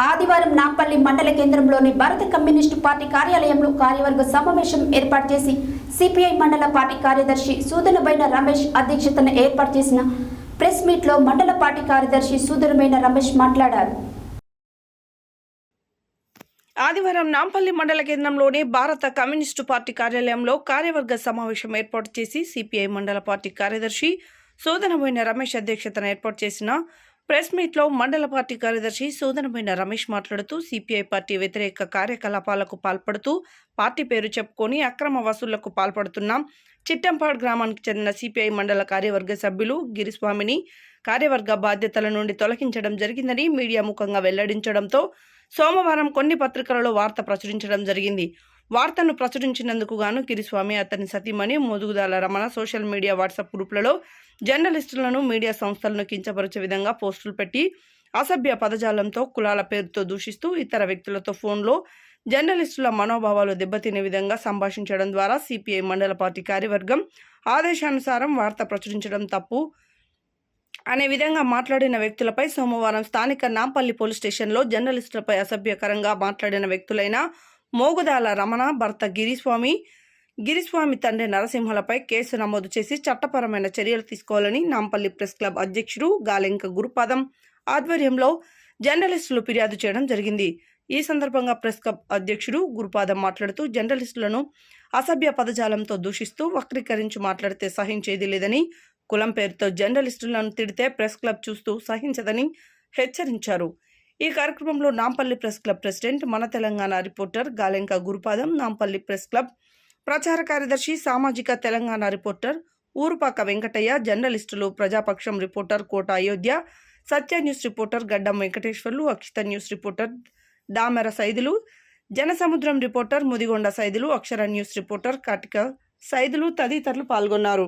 ఆదివారం నాంపల్లి మండల కేంద్రంలోని భారత కమ్యూనిస్టు పార్టీ కార్యాలయంలో కార్యవర్గ సమావేశం ఏర్పాటు చేసి సిపిఐ మండల పార్టీ కార్యదర్శి సూదనబైన రమేష్ అధ్యక్షతన ఏర్పాటు చేసిన ప్రెస్ మీట్లో మండల పార్టీ కార్యదర్శి సూదనబైన రమేష్ మాట్లాడారు. ఆదివారం నాంపల్లి మండల కేంద్రంలోని భారత కమ్యూనిస్టు పార్టీ కార్యాలయంలో కార్యవర్గ సమావేశం ఏర్పాటు చేసి సిపిఐ మండల పార్టీ కార్యదర్శి సోదనమైన రమేష్ అధ్యక్షతన ఏర్పాటు చేసిన ప్రెస్ మీట్లో మండల పార్టీ కార్యదర్శి సోదనమైన రమేష్ మాట్లాడుతూ సిపిఐ పార్టీ వ్యతిరేక కార్యకలాపాలకు పాల్పడుతూ పార్టీ పేరు చెప్పుకొని అక్రమ వసూళ్ళకు పాల్పడుతున్నాం. చిట్టంపాడు గ్రామానికి చెందిన సిపిఐ మండల కార్యవర్గ సభ్యులు గిరిస్వామిని కార్యవర్గ బాధ్యతల నుండి తొలగించడం జరిగిందని మీడియా ముఖంగా వెల్లడించడంతో సోమవారం కొన్ని పత్రికలలో వార్త ప్రచురించడం జరిగింది. వార్తను ప్రచురించినందుకు గాను గిరిస్వామి అతని సతీమణి Modugudala Ramana social media WhatsApp గ్రూపులలో జర్నలిస్టులను మీడియా సంస్థలను కించపరిచే విధంగా పోస్టులు పెట్టి అసభ్య పదజాలంతో కులాల పేరుతో దూషిస్తూ ఇతర వ్యక్తులతో ఫోన్లో జర్నలిస్టుల మనోభావాలు దెబ్బతినే విధంగా సంభాషించడం ద్వారా సిపిఐ మండల పార్టీ కార్యవర్గం ఆదేశానుసారం వార్త ప్రచురించడం తప్పు అనే విధంగా మాట్లాడిన వ్యక్తులపై సోమవారం స్థానిక నాంపల్లి పోలీస్ స్టేషన్లో జర్నలిస్టులపై అసభ్యకరంగా మాట్లాడిన వ్యక్తులైన మోగుదాల రమణ భర్త గిరిస్వామి గిరిస్వామి తండ్రి నరసింహలపై కేసు నమోదు చేసి చట్టపరమైన చర్యలు తీసుకోవాలని నాంపల్లి ప్రెస్ క్లబ్ అధ్యక్షుడు గాలెంక గురుపాదం ఆధ్వర్యంలో జర్నలిస్టులు ఫిర్యాదు చేయడం జరిగింది. ఈ సందర్భంగా ప్రెస్ క్లబ్ అధ్యక్షుడు గురుపాదం మాట్లాడుతూ జర్నలిస్టులను అసభ్య పదజాలంతో దూషిస్తూ వక్రీకరించి మాట్లాడితే సహించేది లేదని కులం పేరుతో జర్నలిస్టులను తిడితే ప్రెస్ క్లబ్ చూస్తూ సహించదని హెచ్చరించారు. ఈ కార్యక్రమంలో నాంపల్లి ప్రెస్ క్లబ్ ప్రెసిడెంట్ మన Telangana reporter Galenka Gurupadam Nampally press club ప్రచార కార్యదర్శి సామాజిక తెలంగాణ రిపోర్టర్ ఊరుపాక వెంకటయ్య జర్నలిస్టులు Prajapaksham reporter Kota Ayodhya Satya news reporter Gaddam Venkateswarlu Akshita news reporter Damera Saidulu Janasamudram reporter Mudigonda Saidulu Akshara news reporter Katika Saidulu తదితరులు పాల్గొన్నారు.